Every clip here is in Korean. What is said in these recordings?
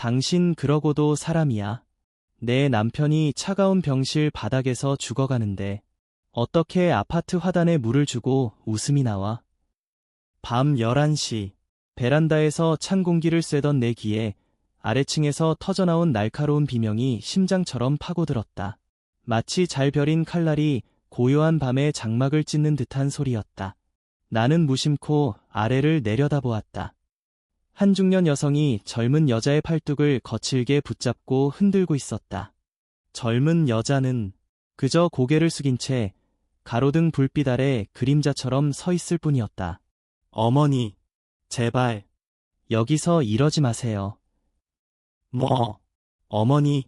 당신 그러고도 사람이야. 내 남편이 차가운 병실 바닥에서 죽어가는데 어떻게 아파트 화단에 물을 주고 웃음이 나와? 밤 11시 베란다에서 찬 공기를 쐬던 내 귀에 아래층에서 터져나온 날카로운 비명이 심장처럼 파고들었다. 마치 잘 벼린 칼날이 고요한 밤에 장막을 찢는 듯한 소리였다. 나는 무심코 아래를 내려다보았다. 한 중년 여성이 젊은 여자의 팔뚝을 거칠게 붙잡고 흔들고 있었다. 젊은 여자는 그저 고개를 숙인 채 가로등 불빛 아래 그림자처럼 서 있을 뿐이었다. 어머니, 제발, 여기서 이러지 마세요. 뭐, 어머니,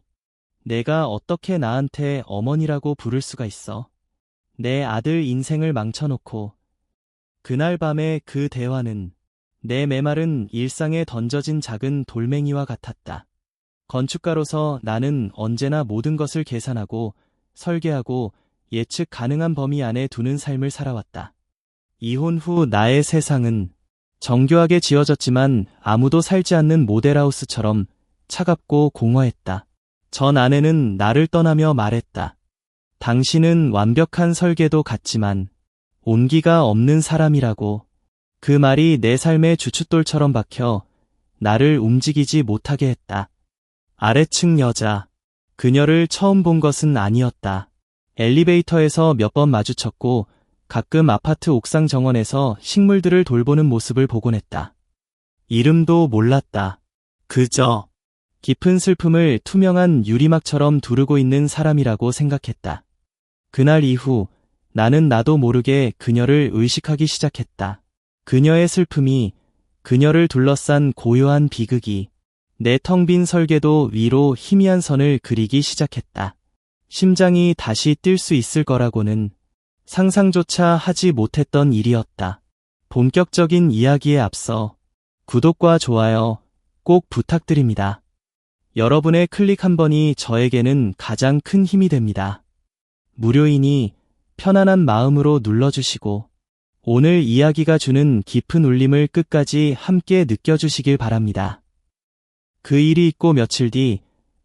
내가 어떻게 나한테 어머니라고 부를 수가 있어? 내 아들 인생을 망쳐놓고, 그날 밤의 그 대화는 내 메마른 일상에 던져진 작은 돌멩이와 같았다. 건축가로서 나는 언제나 모든 것을 계산하고 설계하고 예측 가능한 범위 안에 두는 삶을 살아왔다. 이혼 후 나의 세상은 정교하게 지어졌지만 아무도 살지 않는 모델하우스처럼 차갑고 공허했다. 전 아내는 나를 떠나며 말했다. 당신은 완벽한 설계도 같지만 온기가 없는 사람이라고 그 말이 내 삶의 주춧돌처럼 박혀 나를 움직이지 못하게 했다. 아래층 여자. 그녀를 처음 본 것은 아니었다. 엘리베이터에서 몇 번 마주쳤고 가끔 아파트 옥상 정원에서 식물들을 돌보는 모습을 보곤 했다. 이름도 몰랐다. 그저 깊은 슬픔을 투명한 유리막처럼 두르고 있는 사람이라고 생각했다. 그날 이후 나는 나도 모르게 그녀를 의식하기 시작했다. 그녀의 슬픔이 그녀를 둘러싼 고요한 비극이 내 텅 빈 설계도 위로 희미한 선을 그리기 시작했다. 심장이 다시 뛸 수 있을 거라고는 상상조차 하지 못했던 일이었다. 본격적인 이야기에 앞서 구독과 좋아요 꼭 부탁드립니다. 여러분의 클릭 한 번이 저에게는 가장 큰 힘이 됩니다. 무료이니 편안한 마음으로 눌러주시고 오늘 이야기가 주는 깊은 울림을 끝까지 함께 느껴주시길 바랍니다. 그 일이 있고 며칠 뒤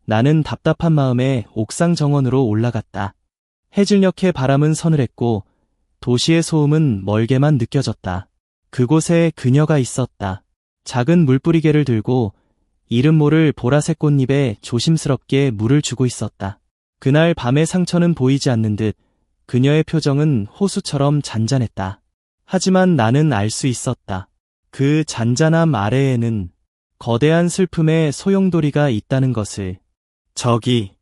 나는 답답한 마음에 옥상 정원으로 올라갔다. 해질녘에 바람은 서늘했고 도시의 소음은 멀게만 느껴졌다. 그곳에 그녀가 있었다. 작은 물뿌리개를 들고 이름 모를 보라색 꽃잎에 조심스럽게 물을 주고 있었다. 그날 밤의 상처는 보이지 않는 듯 그녀의 표정은 호수처럼 잔잔했다. 하지만 나는 알 수 있었다. 그 잔잔함 아래에는 거대한 슬픔의 소용돌이가 있다는 것을. 저기.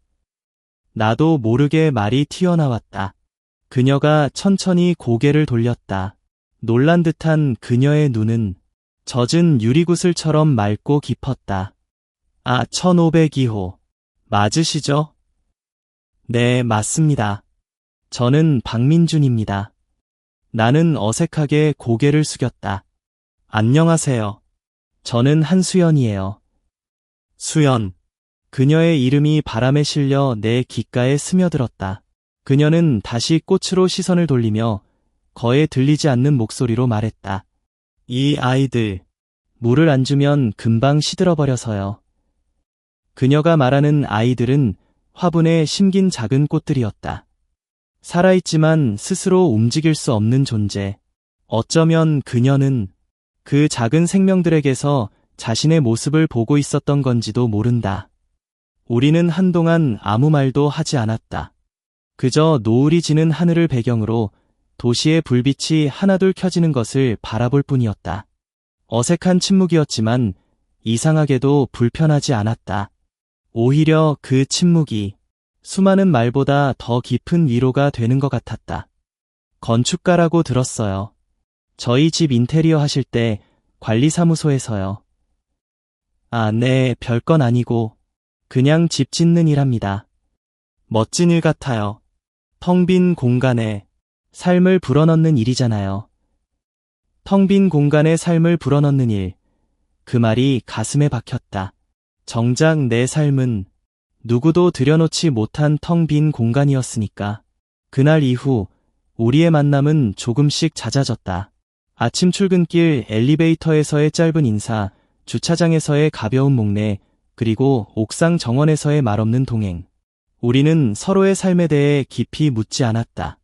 나도 모르게 말이 튀어나왔다. 그녀가 천천히 고개를 돌렸다. 놀란 듯한 그녀의 눈은 젖은 유리구슬처럼 맑고 깊었다. 아, 1502호. 맞으시죠? 네, 맞습니다. 저는 박민준입니다. 나는 어색하게 고개를 숙였다. 안녕하세요. 저는 한수연이에요. 수연. 그녀의 이름이 바람에 실려 내 귓가에 스며들었다. 그녀는 다시 꽃으로 시선을 돌리며 거에 들리지 않는 목소리로 말했다. 이 아이들, 물을 안 주면 금방 시들어버려서요. 그녀가 말하는 아이들은 화분에 심긴 작은 꽃들이었다. 살아있지만 스스로 움직일 수 없는 존재. 어쩌면 그녀는 그 작은 생명들에게서 자신의 모습을 보고 있었던 건지도 모른다. 우리는 한동안 아무 말도 하지 않았다. 그저 노을이 지는 하늘을 배경으로 도시의 불빛이 하나둘 켜지는 것을 바라볼 뿐이었다. 어색한 침묵이었지만 이상하게도 불편하지 않았다. 오히려 그 침묵이 수많은 말보다 더 깊은 위로가 되는 것 같았다. 건축가라고 들었어요. 저희 집 인테리어 하실 때 관리사무소에서요. 아, 네, 별건 아니고 그냥 집 짓는 일 합니다. 멋진 일 같아요. 텅 빈 공간에 삶을 불어넣는 일이잖아요. 텅 빈 공간에 삶을 불어넣는 일. 그 말이 가슴에 박혔다. 정작 내 삶은 누구도 들여놓지 못한 텅 빈 공간이었으니까. 그날 이후 우리의 만남은 조금씩 잦아졌다. 아침 출근길 엘리베이터에서의 짧은 인사, 주차장에서의 가벼운 목례, 그리고 옥상 정원에서의 말없는 동행. 우리는 서로의 삶에 대해 깊이 묻지 않았다.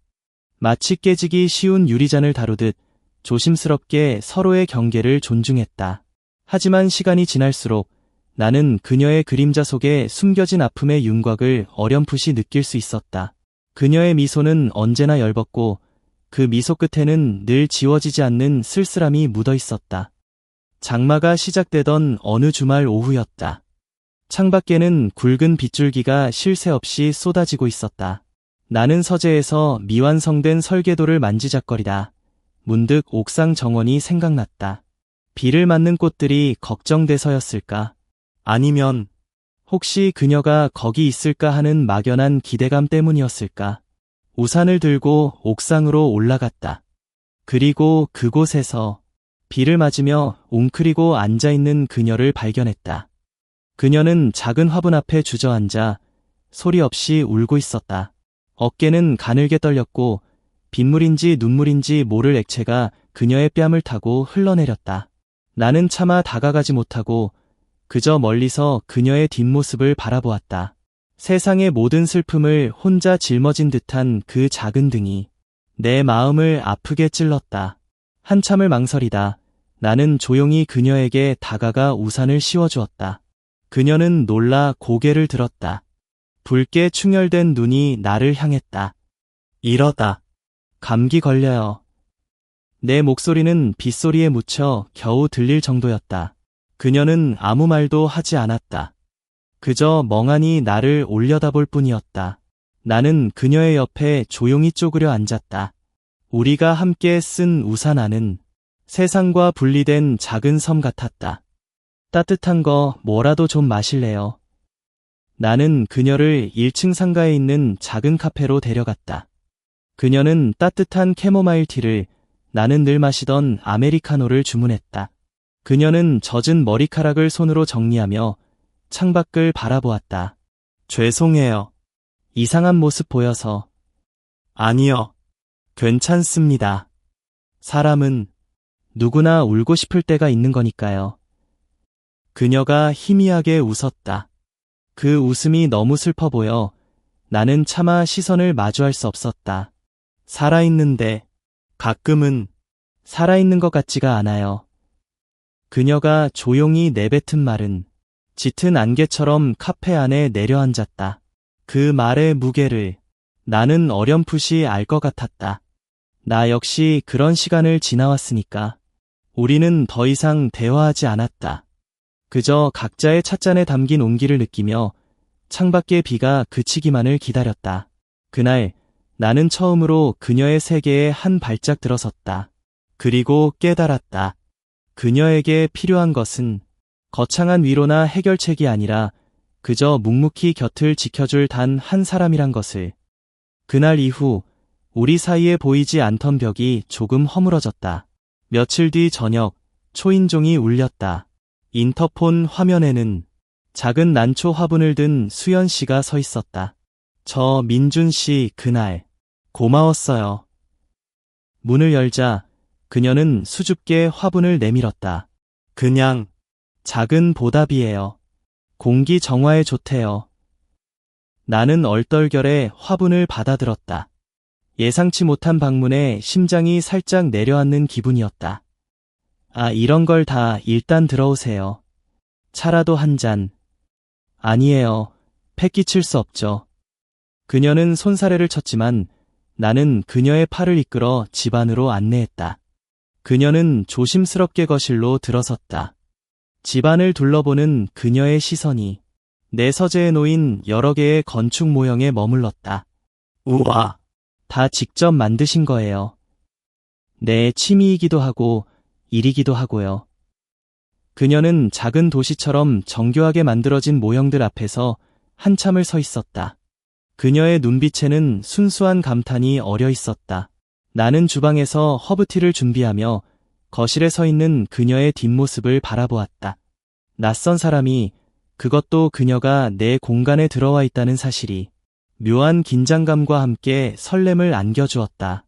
마치 깨지기 쉬운 유리잔을 다루듯 조심스럽게 서로의 경계를 존중했다. 하지만 시간이 지날수록 나는 그녀의 그림자 속에 숨겨진 아픔의 윤곽을 어렴풋이 느낄 수 있었다. 그녀의 미소는 언제나 열벗고 그 미소 끝에는 늘 지워지지 않는 쓸쓸함이 묻어 있었다. 장마가 시작되던 어느 주말 오후였다. 창밖에는 굵은 빗줄기가 쉴 새 없이 쏟아지고 있었다. 나는 서재에서 미완성된 설계도를 만지작거리다. 문득 옥상 정원이 생각났다. 비를 맞는 꽃들이 걱정돼서였을까? 아니면 혹시 그녀가 거기 있을까 하는 막연한 기대감 때문이었을까? 우산을 들고 옥상으로 올라갔다. 그리고 그곳에서 비를 맞으며 웅크리고 앉아있는 그녀를 발견했다. 그녀는 작은 화분 앞에 주저앉아 소리 없이 울고 있었다. 어깨는 가늘게 떨렸고 빗물인지 눈물인지 모를 액체가 그녀의 뺨을 타고 흘러내렸다. 나는 차마 다가가지 못하고 그저 멀리서 그녀의 뒷모습을 바라보았다. 세상의 모든 슬픔을 혼자 짊어진 듯한 그 작은 등이 내 마음을 아프게 찔렀다. 한참을 망설이다. 나는 조용히 그녀에게 다가가 우산을 씌워주었다. 그녀는 놀라 고개를 들었다. 붉게 충혈된 눈이 나를 향했다. 이러다. 감기 걸려요. 내 목소리는 빗소리에 묻혀 겨우 들릴 정도였다. 그녀는 아무 말도 하지 않았다. 그저 멍하니 나를 올려다볼 뿐이었다. 나는 그녀의 옆에 조용히 쪼그려 앉았다. 우리가 함께 쓴 우산 안은 세상과 분리된 작은 섬 같았다. 따뜻한 거 뭐라도 좀 마실래요? 나는 그녀를 1층 상가에 있는 작은 카페로 데려갔다. 그녀는 따뜻한 캐모마일 티를 나는 늘 마시던 아메리카노를 주문했다. 그녀는 젖은 머리카락을 손으로 정리하며 창밖을 바라보았다. 죄송해요. 이상한 모습 보여서. 아니요. 괜찮습니다. 사람은 누구나 울고 싶을 때가 있는 거니까요. 그녀가 희미하게 웃었다. 그 웃음이 너무 슬퍼 보여 나는 차마 시선을 마주할 수 없었다. 살아있는데 가끔은 살아있는 것 같지가 않아요. 그녀가 조용히 내뱉은 말은 짙은 안개처럼 카페 안에 내려앉았다. 그 말의 무게를 나는 어렴풋이 알 것 같았다. 나 역시 그런 시간을 지나왔으니까. 우리는 더 이상 대화하지 않았다. 그저 각자의 찻잔에 담긴 온기를 느끼며 창밖의 비가 그치기만을 기다렸다. 그날 나는 처음으로 그녀의 세계에 한 발짝 들어섰다. 그리고 깨달았다. 그녀에게 필요한 것은 거창한 위로나 해결책이 아니라 그저 묵묵히 곁을 지켜줄 단 한 사람이란 것을. 그날 이후 우리 사이에 보이지 않던 벽이 조금 허물어졌다. 며칠 뒤 저녁 초인종이 울렸다. 인터폰 화면에는 작은 난초 화분을 든 수연 씨가 서 있었다. 저 민준 씨 그날 고마웠어요. 문을 열자 그녀는 수줍게 화분을 내밀었다. 그냥 작은 보답이에요. 공기 정화에 좋대요. 나는 얼떨결에 화분을 받아들었다. 예상치 못한 방문에 심장이 살짝 내려앉는 기분이었다. 아, 이런 걸 다 일단 들어오세요. 차라도 한 잔. 아니에요. 패 끼칠 수 없죠. 그녀는 손사래를 쳤지만 나는 그녀의 팔을 이끌어 집 안으로 안내했다. 그녀는 조심스럽게 거실로 들어섰다. 집안을 둘러보는 그녀의 시선이 내 서재에 놓인 여러 개의 건축 모형에 머물렀다. 우와! 다 직접 만드신 거예요. 내 취미이기도 하고 일이기도 하고요. 그녀는 작은 도시처럼 정교하게 만들어진 모형들 앞에서 한참을 서 있었다. 그녀의 눈빛에는 순수한 감탄이 어려 있었다. 나는 주방에서 허브티를 준비하며 거실에 서 있는 그녀의 뒷모습을 바라보았다. 낯선 사람이 그것도 그녀가 내 공간에 들어와 있다는 사실이 묘한 긴장감과 함께 설렘을 안겨주었다.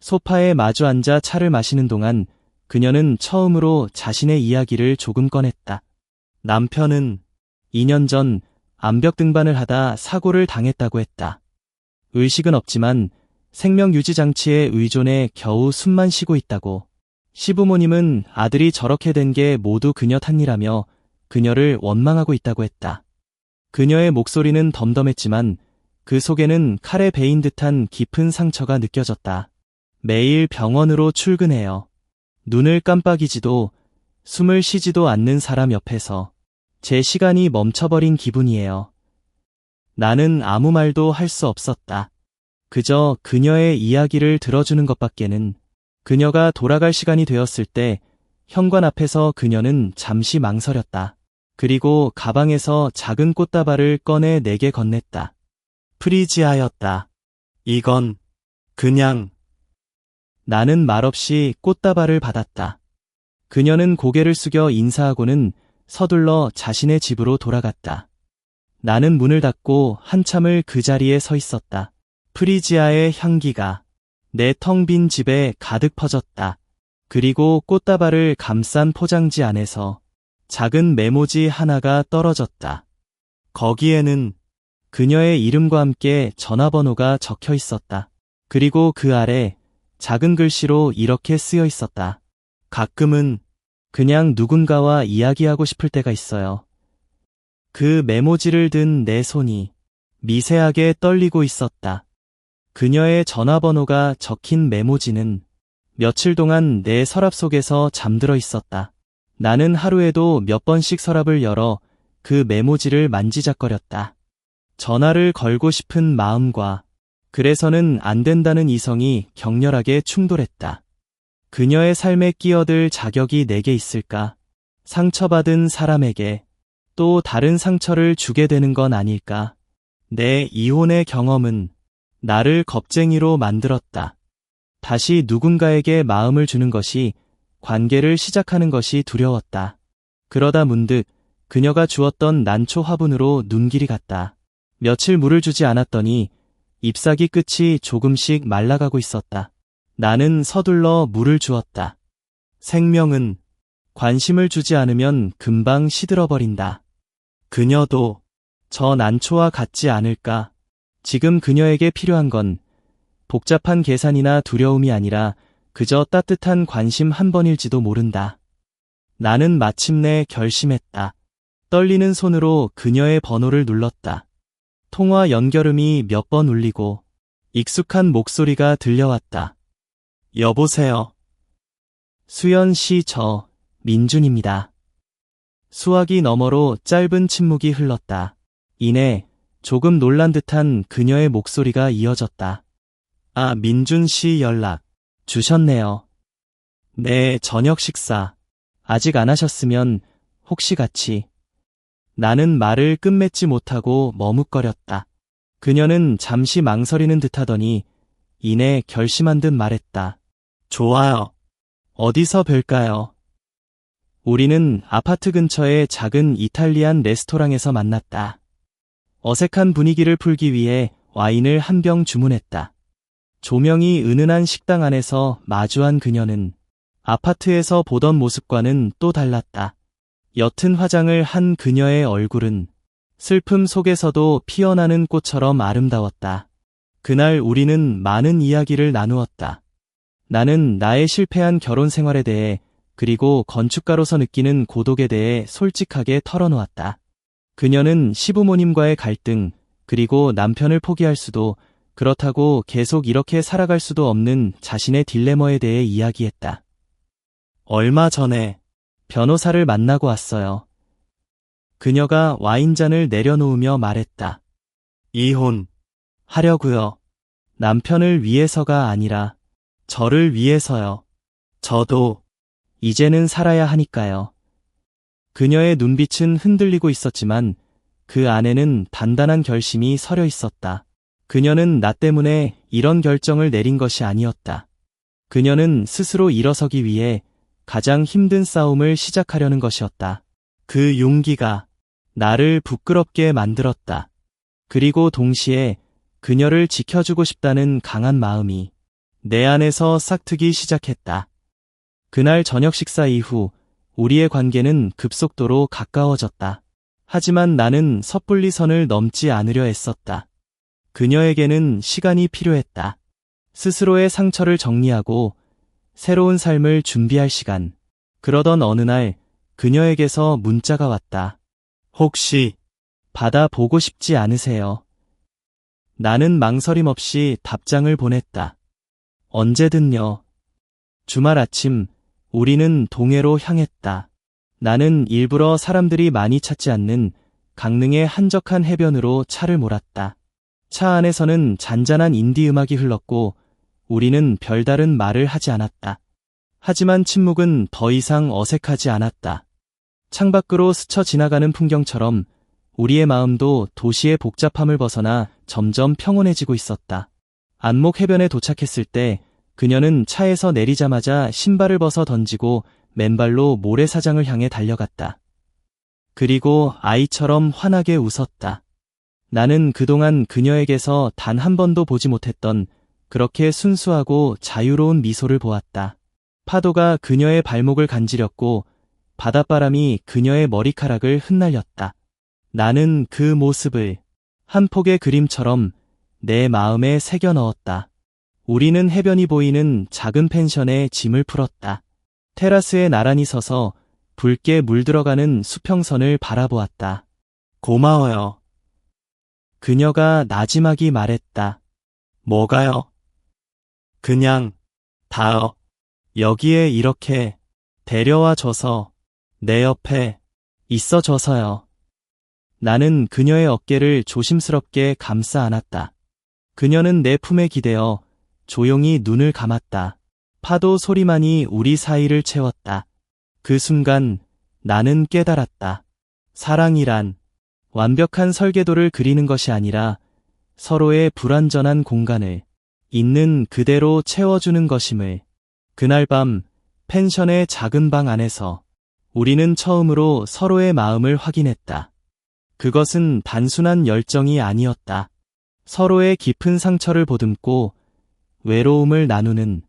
소파에 마주 앉아 차를 마시는 동안 그녀는 처음으로 자신의 이야기를 조금 꺼냈다. 남편은 2년 전 암벽 등반을 하다 사고를 당했다고 했다. 의식은 없지만 생명 유지 장치에 의존해 겨우 숨만 쉬고 있다고. 시부모님은 아들이 저렇게 된 게 모두 그녀 탓이라며 그녀를 원망하고 있다고 했다. 그녀의 목소리는 덤덤했지만 그 속에는 칼에 베인 듯한 깊은 상처가 느껴졌다. 매일 병원으로 출근해요. 눈을 깜빡이지도 숨을 쉬지도 않는 사람 옆에서 제 시간이 멈춰버린 기분이에요. 나는 아무 말도 할 수 없었다. 그저 그녀의 이야기를 들어주는 것밖에는 그녀가 돌아갈 시간이 되었을 때 현관 앞에서 그녀는 잠시 망설였다. 그리고 가방에서 작은 꽃다발을 꺼내 내게 건넸다. 프리지아였다. 이건 그냥 나는 말없이 꽃다발을 받았다. 그녀는 고개를 숙여 인사하고는 서둘러 자신의 집으로 돌아갔다. 나는 문을 닫고 한참을 그 자리에 서 있었다. 프리지아의 향기가 내 텅 빈 집에 가득 퍼졌다. 그리고 꽃다발을 감싼 포장지 안에서 작은 메모지 하나가 떨어졌다. 거기에는 그녀의 이름과 함께 전화번호가 적혀 있었다. 그리고 그 아래 작은 글씨로 이렇게 쓰여 있었다. 가끔은 그냥 누군가와 이야기하고 싶을 때가 있어요. 그 메모지를 든 내 손이 미세하게 떨리고 있었다. 그녀의 전화번호가 적힌 메모지는 며칠 동안 내 서랍 속에서 잠들어 있었다. 나는 하루에도 몇 번씩 서랍을 열어 그 메모지를 만지작거렸다. 전화를 걸고 싶은 마음과 그래서는 안 된다는 이성이 격렬하게 충돌했다. 그녀의 삶에 끼어들 자격이 내게 있을까? 상처받은 사람에게 또 다른 상처를 주게 되는 건 아닐까? 내 이혼의 경험은 나를 겁쟁이로 만들었다. 다시 누군가에게 마음을 주는 것이 관계를 시작하는 것이 두려웠다. 그러다 문득 그녀가 주었던 난초 화분으로 눈길이 갔다. 며칠 물을 주지 않았더니 잎사귀 끝이 조금씩 말라가고 있었다. 나는 서둘러 물을 주었다. 생명은 관심을 주지 않으면 금방 시들어버린다. 그녀도 저 난초와 같지 않을까? 지금 그녀에게 필요한 건 복잡한 계산이나 두려움이 아니라 그저 따뜻한 관심 한 번일지도 모른다. 나는 마침내 결심했다. 떨리는 손으로 그녀의 번호를 눌렀다. 통화 연결음이 몇 번 울리고 익숙한 목소리가 들려왔다. 여보세요. 수연 씨 저, 민준입니다. 수화기 너머로 짧은 침묵이 흘렀다. 이내 조금 놀란 듯한 그녀의 목소리가 이어졌다. 아, 민준 씨 연락 주셨네요. 네, 저녁 식사. 아직 안 하셨으면 혹시 같이. 나는 말을 끝맺지 못하고 머뭇거렸다. 그녀는 잠시 망설이는 듯 하더니 이내 결심한 듯 말했다. 좋아요. 어디서 뵐까요? 우리는 아파트 근처의 작은 이탈리안 레스토랑에서 만났다. 어색한 분위기를 풀기 위해 와인을 한 병 주문했다. 조명이 은은한 식당 안에서 마주한 그녀는 아파트에서 보던 모습과는 또 달랐다. 옅은 화장을 한 그녀의 얼굴은 슬픔 속에서도 피어나는 꽃처럼 아름다웠다. 그날 우리는 많은 이야기를 나누었다. 나는 나의 실패한 결혼 생활에 대해 그리고 건축가로서 느끼는 고독에 대해 솔직하게 털어놓았다. 그녀는 시부모님과의 갈등, 그리고 남편을 포기할 수도, 그렇다고 계속 이렇게 살아갈 수도 없는 자신의 딜레머에 대해 이야기했다. 얼마 전에 변호사를 만나고 왔어요. 그녀가 와인잔을 내려놓으며 말했다. 이혼 하려고요. 남편을 위해서가 아니라 저를 위해서요. 저도 이제는 살아야 하니까요. 그녀의 눈빛은 흔들리고 있었지만 그 안에는 단단한 결심이 서려 있었다. 그녀는 나 때문에 이런 결정을 내린 것이 아니었다. 그녀는 스스로 일어서기 위해 가장 힘든 싸움을 시작하려는 것이었다. 그 용기가 나를 부끄럽게 만들었다. 그리고 동시에 그녀를 지켜주고 싶다는 강한 마음이 내 안에서 싹트기 시작했다. 그날 저녁 식사 이후 우리의 관계는 급속도로 가까워졌다. 하지만 나는 섣불리 선을 넘지 않으려 애썼다. 그녀에게는 시간이 필요했다. 스스로의 상처를 정리하고 새로운 삶을 준비할 시간. 그러던 어느 날 그녀에게서 문자가 왔다. 혹시 바다 보고 싶지 않으세요? 나는 망설임 없이 답장을 보냈다. 언제든요. 주말 아침 우리는 동해로 향했다. 나는 일부러 사람들이 많이 찾지 않는 강릉의 한적한 해변으로 차를 몰았다. 차 안에서는 잔잔한 인디 음악이 흘렀고 우리는 별다른 말을 하지 않았다. 하지만 침묵은 더 이상 어색하지 않았다. 창밖으로 스쳐 지나가는 풍경처럼 우리의 마음도 도시의 복잡함을 벗어나 점점 평온해지고 있었다. 안목 해변에 도착했을 때 그녀는 차에서 내리자마자 신발을 벗어 던지고 맨발로 모래사장을 향해 달려갔다. 그리고 아이처럼 환하게 웃었다. 나는 그동안 그녀에게서 단 한 번도 보지 못했던 그렇게 순수하고 자유로운 미소를 보았다. 파도가 그녀의 발목을 간지렸고 바닷바람이 그녀의 머리카락을 흩날렸다. 나는 그 모습을 한 폭의 그림처럼 내 마음에 새겨 넣었다. 우리는 해변이 보이는 작은 펜션에 짐을 풀었다. 테라스에 나란히 서서 붉게 물들어가는 수평선을 바라보았다. 고마워요. 그녀가 나지막이 말했다. 뭐가요? 그냥, 다요. 여기에 이렇게 데려와 줘서 내 옆에 있어 줘서요. 나는 그녀의 어깨를 조심스럽게 감싸 안았다. 그녀는 내 품에 기대어 조용히 눈을 감았다. 파도 소리만이 우리 사이를 채웠다. 그 순간 나는 깨달았다. 사랑이란 완벽한 설계도를 그리는 것이 아니라 서로의 불완전한 공간을 있는 그대로 채워주는 것임을. 그날 밤 펜션의 작은 방 안에서 우리는 처음으로 서로의 마음을 확인했다. 그것은 단순한 열정이 아니었다. 서로의 깊은 상처를 보듬고 외로움을 나누는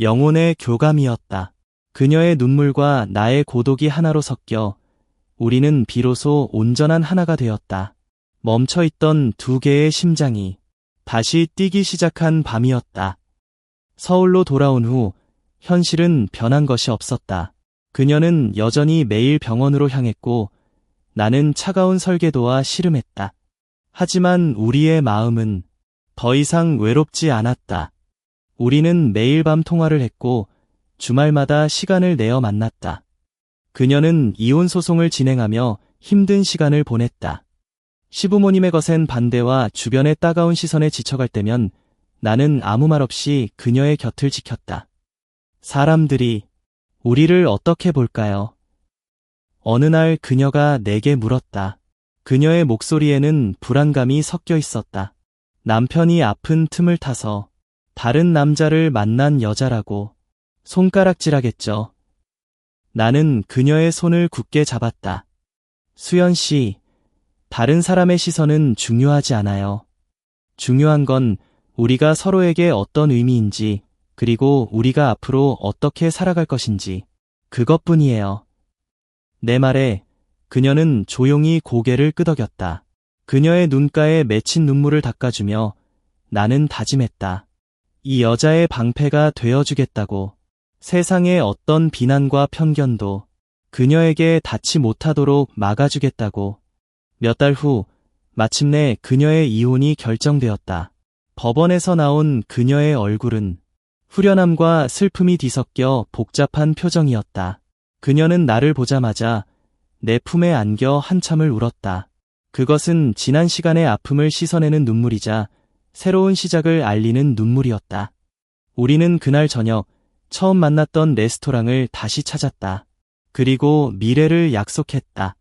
영혼의 교감이었다. 그녀의 눈물과 나의 고독이 하나로 섞여 우리는 비로소 온전한 하나가 되었다. 멈춰있던 두 개의 심장이 다시 뛰기 시작한 밤이었다. 서울로 돌아온 후 현실은 변한 것이 없었다. 그녀는 여전히 매일 병원으로 향했고 나는 차가운 설계도와 씨름했다. 하지만 우리의 마음은 더 이상 외롭지 않았다. 우리는 매일 밤 통화를 했고 주말마다 시간을 내어 만났다. 그녀는 이혼 소송을 진행하며 힘든 시간을 보냈다. 시부모님의 거센 반대와 주변의 따가운 시선에 지쳐갈 때면 나는 아무 말 없이 그녀의 곁을 지켰다. 사람들이 우리를 어떻게 볼까요? 어느 날 그녀가 내게 물었다. 그녀의 목소리에는 불안감이 섞여 있었다. 남편이 아픈 틈을 타서 다른 남자를 만난 여자라고 손가락질하겠죠. 나는 그녀의 손을 굳게 잡았다. 수연 씨, 다른 사람의 시선은 중요하지 않아요. 중요한 건 우리가 서로에게 어떤 의미인지, 그리고 우리가 앞으로 어떻게 살아갈 것인지, 그것뿐이에요. 내 말에 그녀는 조용히 고개를 끄덕였다. 그녀의 눈가에 맺힌 눈물을 닦아주며 나는 다짐했다. 이 여자의 방패가 되어주겠다고. 세상의 어떤 비난과 편견도 그녀에게 닿지 못하도록 막아주겠다고. 몇 달 후 마침내 그녀의 이혼이 결정되었다. 법원에서 나온 그녀의 얼굴은 후련함과 슬픔이 뒤섞여 복잡한 표정이었다. 그녀는 나를 보자마자 내 품에 안겨 한참을 울었다. 그것은 지난 시간의 아픔을 씻어내는 눈물이자 새로운 시작을 알리는 눈물이었다. 우리는 그날 저녁 처음 만났던 레스토랑을 다시 찾았다. 그리고 미래를 약속했다.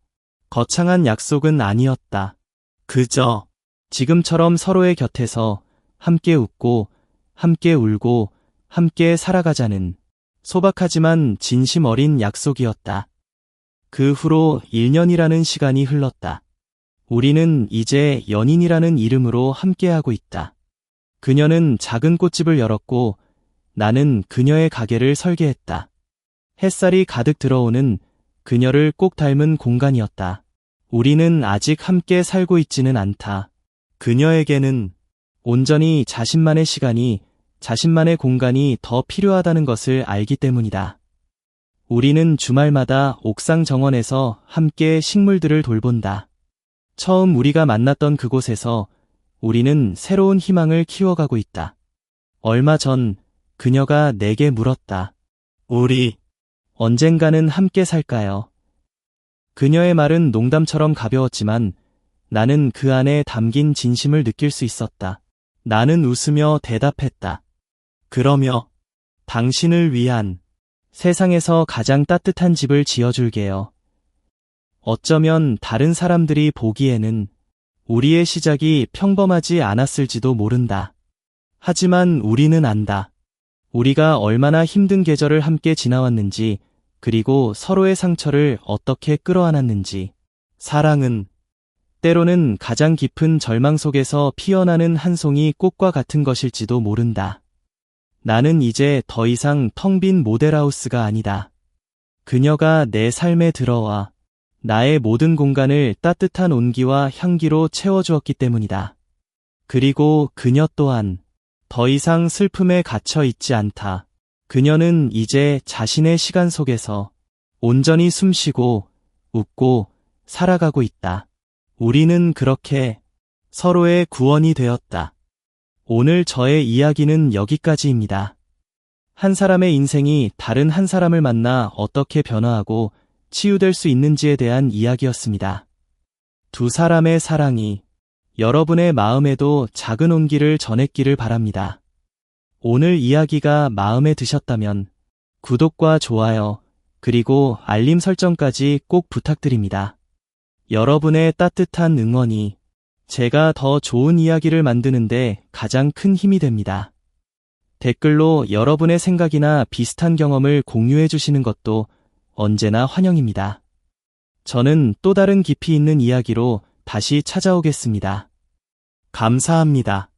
거창한 약속은 아니었다. 그저 지금처럼 서로의 곁에서 함께 웃고 함께 울고 함께 살아가자는 소박하지만 진심 어린 약속이었다. 그 후로 1년이라는 시간이 흘렀다. 우리는 이제 연인이라는 이름으로 함께하고 있다. 그녀는 작은 꽃집을 열었고 나는 그녀의 가게를 설계했다. 햇살이 가득 들어오는 그녀를 꼭 닮은 공간이었다. 우리는 아직 함께 살고 있지는 않다. 그녀에게는 온전히 자신만의 시간이, 자신만의 공간이 더 필요하다는 것을 알기 때문이다. 우리는 주말마다 옥상 정원에서 함께 식물들을 돌본다. 처음 우리가 만났던 그곳에서 우리는 새로운 희망을 키워가고 있다. 얼마 전 그녀가 내게 물었다. 우리 언젠가는 함께 살까요? 그녀의 말은 농담처럼 가벼웠지만 나는 그 안에 담긴 진심을 느낄 수 있었다. 나는 웃으며 대답했다. 그러며 당신을 위한 세상에서 가장 따뜻한 집을 지어줄게요. 어쩌면 다른 사람들이 보기에는 우리의 시작이 평범하지 않았을지도 모른다. 하지만 우리는 안다. 우리가 얼마나 힘든 계절을 함께 지나왔는지, 그리고 서로의 상처를 어떻게 끌어안았는지. 사랑은 때로는 가장 깊은 절망 속에서 피어나는 한 송이 꽃과 같은 것일지도 모른다. 나는 이제 더 이상 텅 빈 모델하우스가 아니다. 그녀가 내 삶에 들어와 나의 모든 공간을 따뜻한 온기와 향기로 채워주었기 때문이다. 그리고 그녀 또한 더 이상 슬픔에 갇혀 있지 않다. 그녀는 이제 자신의 시간 속에서 온전히 숨쉬고 웃고 살아가고 있다. 우리는 그렇게 서로의 구원이 되었다. 오늘 저의 이야기는 여기까지입니다. 한 사람의 인생이 다른 한 사람을 만나 어떻게 변화하고 치유될 수 있는지에 대한 이야기였습니다. 두 사람의 사랑이 여러분의 마음에도 작은 온기를 전했기를 바랍니다. 오늘 이야기가 마음에 드셨다면 구독과 좋아요, 그리고 알림 설정까지 꼭 부탁드립니다. 여러분의 따뜻한 응원이 제가 더 좋은 이야기를 만드는데 가장 큰 힘이 됩니다. 댓글로 여러분의 생각이나 비슷한 경험을 공유해 주시는 것도 언제나 환영입니다. 저는 또 다른 깊이 있는 이야기로 다시 찾아오겠습니다. 감사합니다.